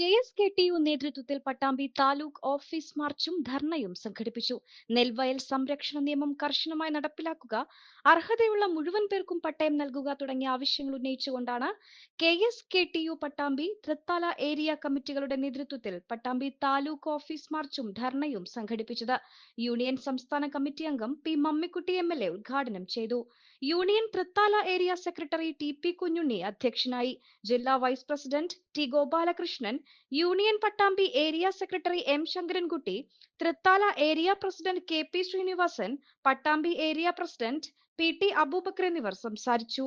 K S K T U നേതൃത്വത്തിൽ Pattambi taluk office മാർച്ചും ധർണയും സംഘടിപ്പിച്ചു. നെൽവയൽ സംരക്ഷണ നിയമം കർശനമായി നടപ്പിലാക്കുക അർഹതയുള്ള മുഴുവൻ പേർക്കും പട്ടയം നൽകുക തുടങ്ങിയ ആവശ്യങ്ങൾ ഉന്നയിച്ചുകൊണ്ടാണ് K S K T U Pattambi Thrithala area കമ്മിറ്റികളുടെ നേതൃത്വത്തിൽ പട്ടാമ്പി താലൂക്ക് ഓഫീസ് മാർച്ചും ധർണയും സംഘടിപ്പിച്ചത്. യൂണിയൻ സംസ്ഥാന കമ്മിറ്റി അംഗം P Mammikutty M L A ഉദ്ഘാടനം ചെയ്തു. Union Thrithala area secretary T P Kunjunni അധ്യക്ഷനായി ജില്ലാ vice president T Gopalakrishnan union Pattambi area secretary M Sankarankutty Thrithala area president K P Srinivasan Pattambi area president P T Abubakar എന്നിവർ സംസാരിച്ചു.